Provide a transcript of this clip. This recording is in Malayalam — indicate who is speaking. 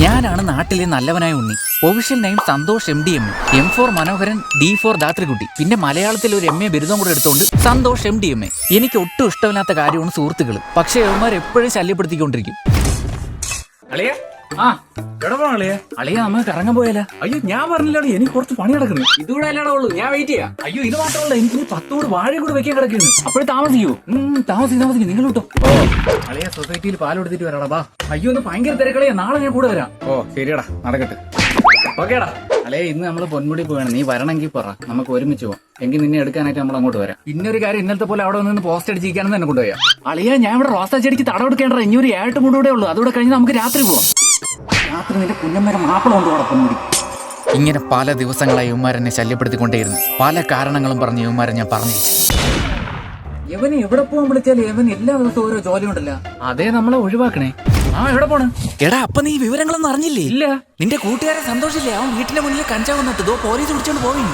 Speaker 1: ഞാനാണ് നാട്ടിലെ നല്ലവനായ Unni. Official name Santhosh M D M M for Manoharan D for Dathrikutty പിന്നെ മലയാളത്തിൽ ഒരു എം എ ബിരുദം കൂടെ എടുത്തുകൊണ്ട് Santhosh M D M A എനിക്ക് ഒട്ടും ഇഷ്ടമില്ലാത്ത കാര്യമാണ് സുഹൃത്തുക്കൾ പക്ഷേ അവന്മാർ എപ്പോഴും ശല്യപ്പെടുത്തിക്കൊണ്ടിരിക്കും
Speaker 2: ആ. പോണ അളിയ.
Speaker 1: അളിയ കറങ്ങാൻ പോയാലോ
Speaker 2: അയ്യോ ഞാൻ പറഞ്ഞില്ല എനിക്ക് കുറച്ച് പണി കിടക്കുന്നു
Speaker 1: ഇതുകൂടെ അല്ലാടെ ഉള്ളൂ ഞാൻ വെയിറ്റ് ചെയ്യാം.
Speaker 2: അയ്യോ ഇത് മാത്രമല്ല എനിക്ക് പത്തോട് വാഴ കൂടെ വെക്കാൻ കിടക്കുന്നു.
Speaker 1: അപ്പോഴും താമസിക്കൂ. താമസിക്കും താമസിക്കും. നിങ്ങൾ കിട്ടോ
Speaker 2: അളിയ സൊസൈറ്റിയിൽ പാൽ കൊടുത്തിട്ട് വരാടാ ബാ അയ്യോ ഒന്ന് ഭയങ്കര തിരക്കളിയാ. നാളെ ഞാൻ കൂടെ വരാം. ഓ ശരിയടാ. നടക്കട്ടെ. ഓക്കേടാ.
Speaker 1: അല്ലേ ഇന്ന് നമ്മൾ പൊന്മുടി പോവാണ്. നീ വരണമെങ്കിൽ പറ. നമുക്ക് ഒരുമിച്ച് പോവാം. എങ്കിൽ നിന്നെ എടുക്കാനായിട്ട് നമ്മൾ അങ്ങോട്ട് വരാം.
Speaker 2: പിന്നെ ഒരു കാര്യം ഇന്നലത്തെ പോലെ അവിടെ നിന്ന് പോസ്റ്റ് അടിച്ചിരിക്കാനെന്ന് തന്നെ കൊണ്ടുപോയാ.
Speaker 1: അളിയ ഞാൻ ഇവിടെ റോസാ ചെടിക്ക് തടവെടുക്കേണ്ട ഇനി ഒരു ഏഴ് കൂടെ ഉള്ളൂ. അതോടെ കഴിഞ്ഞ് നമുക്ക് രാത്രി പോവാം. രാത്രി നിന്റെ കുഞ്ഞമ്മേരെ മാപ്പിള കൊണ്ടുപോകണം പൊന്മുടി ഇങ്ങനെ പല ദിവസങ്ങളായി യുവമാരെന്നെ ശല്യപ്പെടുത്തിക്കൊണ്ടേയിരുന്നു. പല കാരണങ്ങളും പറഞ്ഞ് യുവമാരെ ഞാൻ പറഞ്ഞു
Speaker 2: ഇവന് എവിടെ പോകാൻ വിളിച്ചാലും ഇവൻ എല്ലാ ദിവസവും ഓരോ ജോലി ഉണ്ടല്ലോ അതേ നമ്മളെ ഒഴിവാക്കണേ. ആ എവിടെ പോണ്?
Speaker 1: എടാ അപ്പൊ നീ വിവരങ്ങളൊന്നും അറിഞ്ഞില്ലേ?
Speaker 2: ഇല്ല.
Speaker 1: നിന്റെ കൂട്ടുകാരെ സന്തോഷില്ലേ? അവൻ വീട്ടിന്റെ മുന്നിൽ കഞ്ചാവ് നട്ടതോ പോലീസ് പിടിച്ചോണ്ട് പോയി?